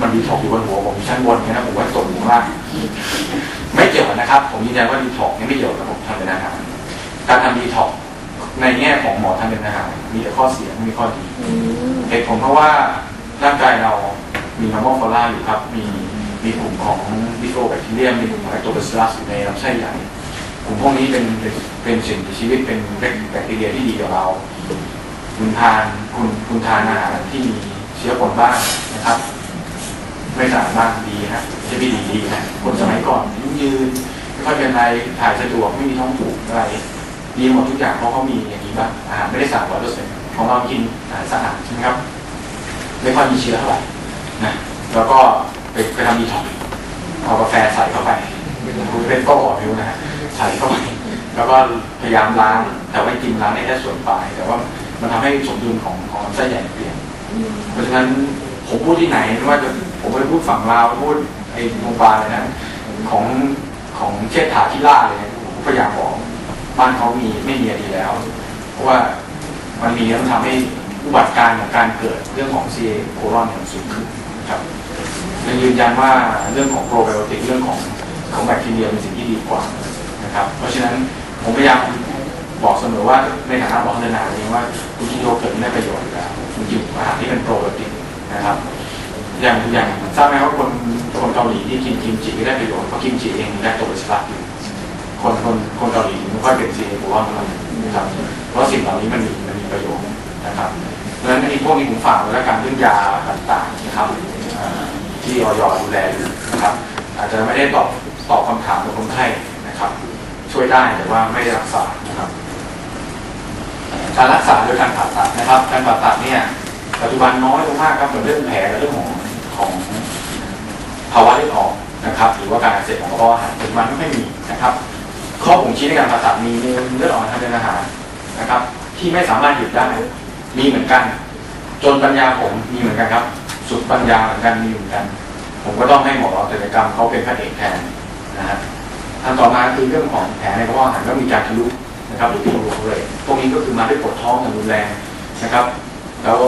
มันดีท็อกอยู่บนหัวผมชั้นบนเนี่ยนะผมว่าส่วนหัวล่างไม่เกี่ยวนะครับ ผมยืนยันว่าดีท็อกนี่ไม่เกี่ยวกับระบบทางเดินอาหารการทำดีท็อกในแง่ของหมอทาเดินอาหารมีแต่ข้อเสียไม่มีข้อดีเหตุผลเพราะว่าร่างกายเรามี normal flora อยู่ครับ มีมีกลุ่มของวิโ o แบคทีเรียมีกลุ่มของไอโตเบซิลัสอยู่ในลำไส้ใหญ่กลุ่มพวกนี้เป็นเป็นเป็นสิ่งมีชีวิตเป็นแบคทีเรียที่ดีกับเรา คุณทานคุณคุณทานอาหารที่มีเชื้อปนบ้าง นะครับไม่สะอาดบ้างดีฮะไม่ใช่ไม่ดีดีนะคนสมัยก่อนยืนยืนไม่ค่อยเป็นไรถ่ายสะดวกไม่มีท้องผูกอะไรดีหมดทุกอย่างเพราะเขามีอย่างนี้บ้างอาหารไม่ได้สะอาดร้อยเปอร์เซ็นต์ของเรากินอาหารสะอาดใช่ไหมครับไม่ค่อยมีเชื้อเท่าไหร่นะแล้วก็ไปไปทำดีท็อกเอากาแฟใส่เข้าไปเป็นก็อ่อนนิ้วนะฮะใส่เข้าไปแล้วก็พยายามล้าง แต่ว่ากินล้างในแค่ส่วนปลาย แต่ว่ามันทำให้สมดุลของของไส้ใหญ่เปลี่ยน เพราะฉะนั้น ผมพูดที่ไหนว่าจะผมไปพูดฝั่งลาวพูดไอ้โรงพยาบาลเลยนะของของเชษฐาที่ล่าเลยผมพยายามบอกบ้านเขามีไม่มีอะไรดีแล้ว เพราะว่ามันมีแล้วมันทำให้อุบัติการของการเกิดเรื่องของ CA โครอนเนี่ยมันสูงขึ้นครับยังยืนยันว่าเรื่องของโปรไบโอติกเรื่องของของแบคทีเรียเป็นสิ่งที่ดีกว่านะครับเพราะฉะนั้นผมพยายามบอกเสมอว่าในฐานะหมอพัฒนาเองว่าคุณกินโยเกิร์ตไม่ได้ประโยชน์อยู่แล้วคุณกินอาหารที่เป็นโปรไบโอติก นะครับ อย่างอย่างทราบไหมว่าคนคนเกาหลีที่กินกิมจิไม่ได้ประโยชน์เพราะกิมจิเองมีแลคโตบาซิลลัสอยู่คนคนคนเกาหลีไม่ค่อยเป็นซีเอโครอนมันนะครับเพราะสิ่งเหล่านี้มันมีมันมีประโยชน์นะครับดังนั้นอันพวกนี้ผมฝากไว้แล้วการเรื่องยาต่างๆนะครับที่ออยดูแลอยู่นะครับ อาจจะไม่ได้ตอบตอบคำถามของคนไข้นะครับ ช่วยได้แต่ว่าไม่ได้รักษานะครับ การรักษาโดยการผ่าตัดนะครับ การผ่าตัดเนี่ย ปัจจุบันน้อยลงมากครับเหมือนเรื่องแผลกับเรื่องของของภาวะเลือดออกนะครับ หรือว่าการอักเสบของกระเพาะอาหารปัจจุบันไม่ค่อยมีนะครับ ข้อบ่งชี้ในการผ่าตัดมีเลือดออกทางเดินอาหารนะครับ ที่ไม่สามารถหยุดได้มีเหมือนกัน จนปัญญาผมมีเหมือนกันครับ สุดปัญญาเหมือนกันมีเหมือนกัน ผมก็ต้องให้หมอศัลยกรรมเขาเป็นพระเอกแทนนะฮะอันต่อมาคือเรื่องของแผลในกระเพาะอาหารก็มีการทะลุนะครับหรือที่รูเรตพวกนี้ก็คือมาด้วยปวดท้องอย่างรุนแรงนะครับ แล้ว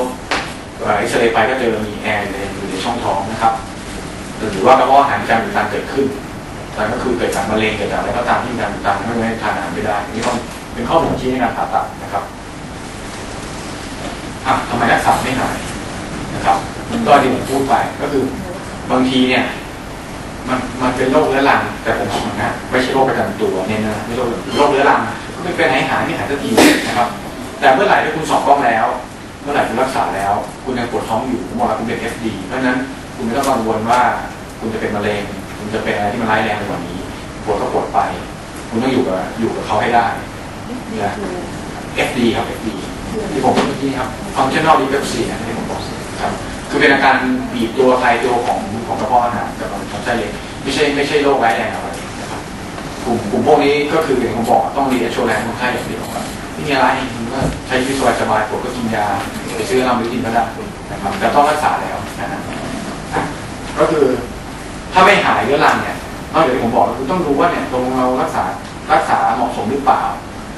เอ่อเอ็กซเรย์ไปก็เจอมีแอร์อยู่ในช่องท้องนะครับ หรือว่ากระเพาะอาหารมีการอุดตันเกิดขึ้นแต่ก็คือเกิดจากมะเร็งเกิดจากอะไรก็ตามที่มีการอุดตันไม่ให้ทานอาหารไม่ได้ นี่ต้องเป็นข้อบ่งชี้ในการผ่าตัดนะครับอะทำไมรักษาไม่หายนะครับก็ที่ผมพูดไปก็คือบางทีเนี่ย มันมันเป็นโรคเรื้อรัง แต่ผมบอกนะไม่ใช่โรคประจำตัวเนี่ยนะไม่ใช่โรคโรคเรื้อรังไม่เป็นหายหายไม่หายสักทีนะครับ แต่เมื่อไหร่ที่คุณสอบกล้องแล้ว ปวดท้องอยู่ผมบอกแล้วคุณเป็น FD เพราะฉะนั้นคุณไม่ต้องกังวลว่าคุณจะเป็นมะเร็ง คุณจะเป็นอะไรที่มันร้ายแรงกว่านี้ปวดก็ปวดไป คุณต้องอยู่กับอยู่กับเขาให้ได้นะ FD ครับ FD ที่ผมพูดเมื่อกี้ครับ functional dyspepsia นะที่ผมบอกครับคือเป็นอาการบีบตัวคลายตัวของของกระเพาะอาหารกับลำไส้เล็กไม่ใช่ไม่ใช่โรคร้ายแรงอะไรนะครับกลุ่มกลุ่มพวกนี้ก็คืออย่างผมบอกต้องรีแอชโชแลนคนไข้อย่างเดียวครับไม่มีอะไรมันก็ใช้ชีวิตสบายๆปวดก็กินยาไปซื้อน้ำไปกินก็ได้ นะครับแต่ต้องรักษาแล้วนะฮะก็คือถ้าไม่หายเรื้อรังเนี่ยนอกจากที่ผมบอกคือต้องดูว่าเนี่ยตรงเรารักษารักษาเหมาะสมหรือเปล่า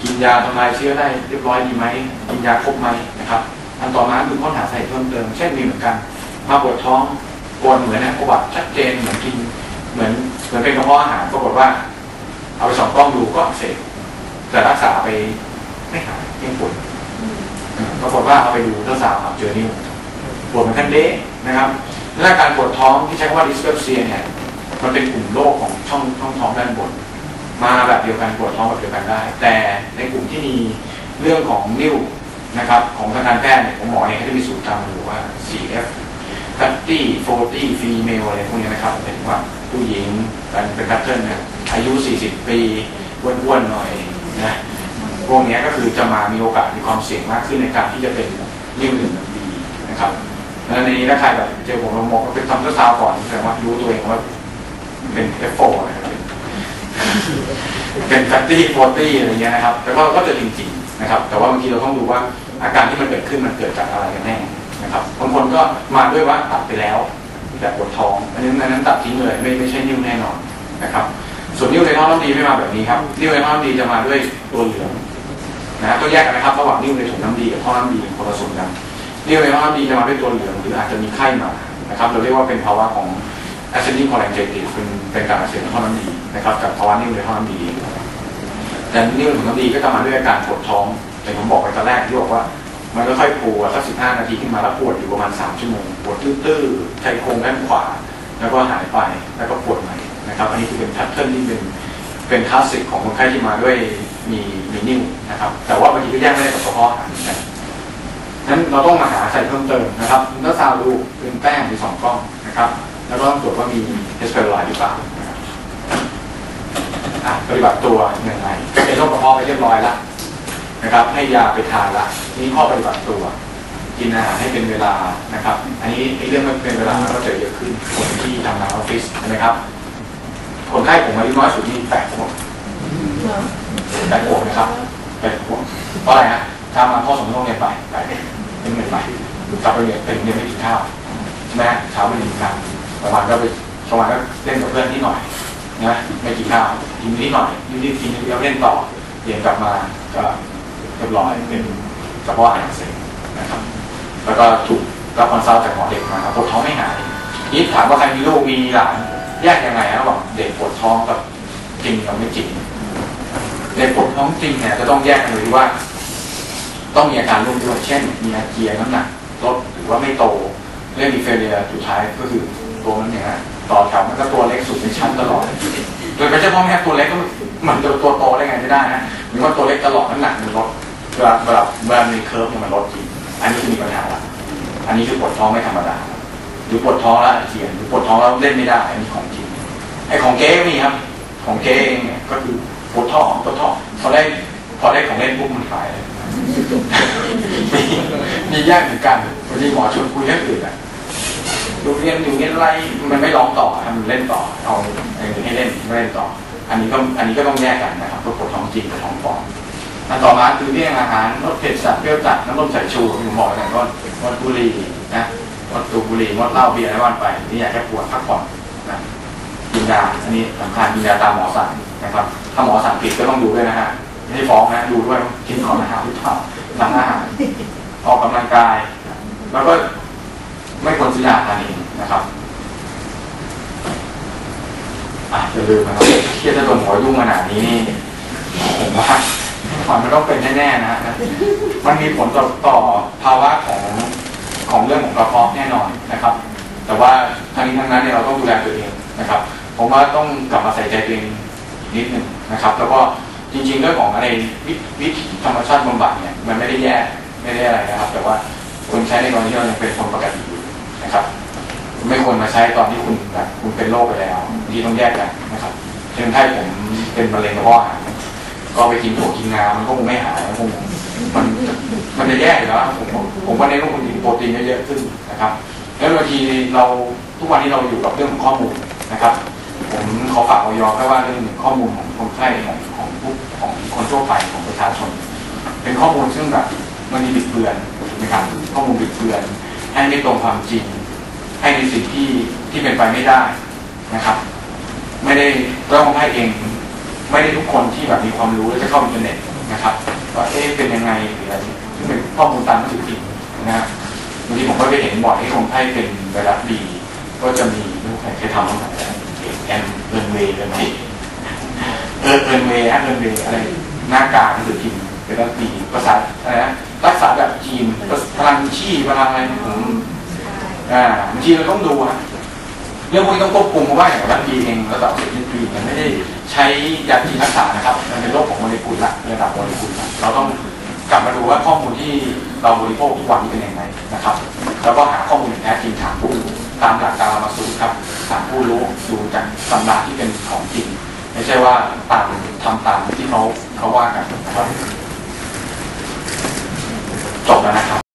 กินยาทำลายเชื้อได้เรียบร้อยดีไหมกินยาครบไหมนะครับอันต่อมาคือค้นหาสาเหตุเพิ่มเติมเช่นมีเหมือนกัน มาปวดท้องปวดเหมือนเนะประวัติชัดเจนเหมือนกินเหมือนเหมือนเป็นกระเพาะอาหารปรากฏว่า เอาไปส่องกล้องดูก็เสบแต่รักษาไปไม่หายยังปวดปรากฏว่าเอาไปดูรักษาครับเจอนิ้ว ปวดเหมือนกันเละนะครับและการปวดท้องที่ใช้คำว่า dyspepsia เนี่ยมันเป็นกลุ่มโรคของช่องช่องท้องด้านบน มาแบบเดียวกันปวดท้องแบบเดียวกันได้ แต่ในกลุ่มที่มีเรื่องของนิ้วนะครับของทางการแพทย์เนี่ยของหมอเนี่ยเขาจะมีสูตรจำอยู่ว่า CF 30 40 female อะไรพวกนี้นะครับเป็นว่าผู้หญิงเป็นเป็นแพทเทิร์นนะอายุ 40 ปีอ้วนๆหน่อยนะพวกนี้ก็คือจะมามีโอกาสมีความเสี่ยงมากขึ้นในการที่จะเป็นนิ้วหนึ่งดีนะครับ แล้วในนี้ถ้าใครแบบเจอผมลงหมอก็เป็นทำเลือซาวก่อนแสดงว่ารู้ตัวเองว่าเป็น F4 นะครับเป็นแฟตตี้โฟตี้อะไรเงี้ยนะครับแต่ว่าก็จะจริงๆนะครับ แต่ว่าบางทีเราต้องดูว่าอาการที่มันเกิดขึ้นมันเกิดจากอะไรกันแน่นะครับบางคนก็มาด้วยว่าตัดไปแล้วแต่ปวดท้องอันนี้นอันนั้นตัดทิ้งเลยไม่ไม่ใช่นิ้วแน่นอนนะครับ ส่วนนิ้วในท่อน้ำดีไม่มาแบบนี้ครับนิ้วในท่อน้ำดีจะมาด้วยตัวเหลืองนะต้องแยกกันนะครับระหว่างนิ้วในถุงน้ำดีกับท่อน้ำดีคนละส่วนกัน นิ้วในท่อน้ำดีจะมาด้วยตัวเหลืองหรืออาจจะมีไข้มานะครับเราเรียกว่าเป็นภาวะของ ascending cholangitis เป็นเป็นการอักเสบในท่อน้ำดีนะครับกับภาวะนิ่วในท่อน้ำดีแต่นิ่วในท่อน้ำดีก็จะมาด้วยอาการปวดท้องแต่ผมบอกไปตอนแรกที่บอกว่า มันก็ค่อยปวดสักสิบห้านาทีขึ้นมาแล้วปวดอยู่ประมาณสามชั่วโมงปวดตื้อๆชายโครงด้านขวา แล้วก็หายไปแล้วก็ปวดใหม่นะครับอันนี้คือเป็นแพทเทิร์นที่เป็นเป็นคลาสสิกของคนไข้ที่มาด้วยมีมีนิ่วนะครับแต่ว่าบางทีก็แยกไม่ได้กับกระเพาะอาหาร นกันนั้นเราต้องมาหาใส่เพิ่มเติมนะครับแล้วซาวดูเป็นแป้งมีสองกล้องนะครับ แล้วก็ต้องตรวจว่ามีเฮสเปอร์ไลหรือเปล่านะครับอะปฏิบัติตัวยังไงก็เป็นโรคกระเพาะไปเรียบร้อยแล้วนะครับ ให้ยาไปทานละนี่ข้อปฏิบัติตัวกินอาหารให้เป็นเวลานะครับ อันนี้ไอ้เรื่องไม่เป็นเวลาก็จะเยอะขึ้นคนที่ทำงานออฟฟิศใช่ไหมครับคนไข้ผมอายุน้อยสุดนี่แปดขวบแปดขวบนะครับแปดขวบเพราะอะไรฮะถ้ามาพ่อสมต้องเรียนไปไปเป็นเงินไปกลับไปเรียนเป็นเรียนไม่กินข้าวใช่เช้าไม่กินข้าวประมาณก็ไปประมาณก็เล่นกับเพื่อนนิดหน่อยนะไม่กินข้าวกินนิดหน่อยนิดๆกินเดียวเล่นต่อเรียนกลับมาก็เรียบร้อยเป็นกระเพาะอาหารอักเสบนะครับแล้วก็ถูกรับคอนซัลท์จากหมอเด็กมาครับปวดท้องไม่หายนี่ถามว่าใครมีลูกมีหลานแยกยังไงนะบอกเด็กปวดท้องกับจริงกับไม่จริงเด็กปวดท้องจริงเนี่ยจะต้องแยกกันเลยว่า ต้องมีอาการร่วมด้วย เช่น มีอาเจียนน้ำหนักลดหรือว่าไม่โตเรื่องมีเฟเลียสุดท้ายก็คือตัวมันเนี่ยฮะต่อแถวมันก็ตัวเล็กสุดในชั้นตลอดโดยไม่ใช่พ่อแม่ตัวเล็กก็มันจะตัวโตได้ไงไม่ได้นะหรือว่าตัวเล็กตลอดน้ำหนักมันลดเวลาเวลาเวลามีเคิร์ฟมันลดจริงอันนี้คือมีปัญหาละอันนี้คือปวดท้องไม่ธรรมดาหรือปวดท้องแล้วอาเจียนหรือปวดท้องแล้วเล่นไม่ได้อันนี้ของจริงไอ้ของเก๊ก็มีครับ ของเก๊เองเนี่ยก็คือปวดท้องปวดท้องพอได้พอได้ของเล่นปุ๊บมันหายเลย มีมีแยกเหมือนกันบางทีหมอชวนคุยเรื่องอื่นอะดูเรียนอยู่เรียนไรมันไม่ร้องต่อทำเล่นต่อเอาอย่างอื่นให้เล่นไม่เล่นต่อ อันนี้ก็อันนี้ก็ต้องแยกกันนะครับปวดท้องจริงกับท้องปลอมอันต่อมาคือเรื่องอาหารรสเผ็ดจัดเปรี้ยวจัดน้ำนมสายชูผมบอกอย่างก็งดบุหรี่นะงดสูบุหรี่งดเหล้าเบียร์อะไรว่านไป นี่อยากแค่ปวดพักผ่อนนะกินยาอันนี้สำคัญกินยาตามหมอสั่งนะครับ ถ้าหมอสั่งผิดก็ต้องดูด้วยนะฮะ ไม่ใช่ฟ้องนะดูด้วยกินก่อนอาหารหรือเปล่าหลังอาหารออกกำลังกาย แล้วก็ไม่ควรซื้อยาทานเองนะครับอะอย่าลืมนะครับเครียดจะโดนหัวยุ่งขนาดนี้นี่ผมว่ามันไม่ต้องเป็นแน่ๆนะฮะมันมีผลต่อต่อภาวะของของเรื่องของกระเพาะแน่นอนนะครับ แต่ว่าทั้งนี้ทั้งนั้นเนี่ยเราต้องดูแลตัวเองนะครับ ผมว่าต้องกลับมาใส่ใจตัวเองนิดหนึ่งนะครับ แล้วก็ จริงๆเรื่องของอะไรวิวิธีธรรมชาติบำบัดเนี่ยมันไม่ได้แย่ไม่ได้อะไรนะครับ แต่ว่าควรใช้ในกรณีที่เรายังเป็นคนปกติอยู่นะครับ ไม่ควรมาใช้ตอนที่คุณแบบคุณเป็นโรคไปแล้วทีต้องแยกกันนะครับเช่นถ้าผมเป็นมะเร็งกระเพาะอาหารก็ไปกินถั่วกินงามันก็คงไม่หายคงมันมันจะแย่อยู่แล้วผมผมผมว่าเน้นว่าคุณกินโปรตีนเยอะๆขึ้นนะครับ แล้วบางทีเราทุกวันนี้เราอยู่กับเรื่องของข้อมูลนะครับ ผมขอฝากออยแค่ว่าเรื่องข้อมูลของคนไข้ของของผู้ของคนทั่วไปของประชาชน เป็นข้อมูลซึ่งแบบมันมีบิดเบือนถูกไหมครับข้อมูลบิดเบือนให้ไม่ตรงความจริง ให้ในสิ่งที่ที่เป็นไปไม่ได้นะครับ ไม่ได้แล้วคนไข้เอง ไม่ได้ทุกคนที่แบบมีความรู้แล้วจะเข้าอินเทอร์เน็ตนะครับว่าเอ๊ะเป็นยังไงหรืออะไรซึ่งเป็นข้อมูลตามหนังสือพิมพ์นะฮะบางทีผมก็ไปเห็นบ่อยที่คนไข้เป็นไวรัสบีก็จะมีไม่รู้ใครทำบ้างไหม แอนเอิร์นเวย์เอิร์นเวย์เออเอิร์นเวย์เอิร์นเวย์อะไรหน้ากากหนังสือพิมพ์ไวรัสบีภาษาอะไรนะรักษาแบบจีนพลังชีพลังอะไรผมอ่าบางทีเราต้องดูอะเรื่องพวกนี้ต้องควบคุมเพราะว่าอย่างรัฐบีเองระดับเศรษฐกิจมันไม่ได้ใช้ยาจีนรักษานะครับ มันเป็นโรคของโมเลกุลละระดับโมเลกุลละเราต้องกลับมาดูว่าข้อมูลที่เราบริโภคทุกวันนี้เป็นยังไงนะครับ แล้วก็หาข้อมูลอย่างแท้จริงถามผู้รู้ตามหลักการมาสูตรครับ ษามผู้รู้ดูจากตำราที่เป็นของจริง ไม่ใช่ว่าตามทำตามที่เขาเขาว่ากันจบแล้วนะครับ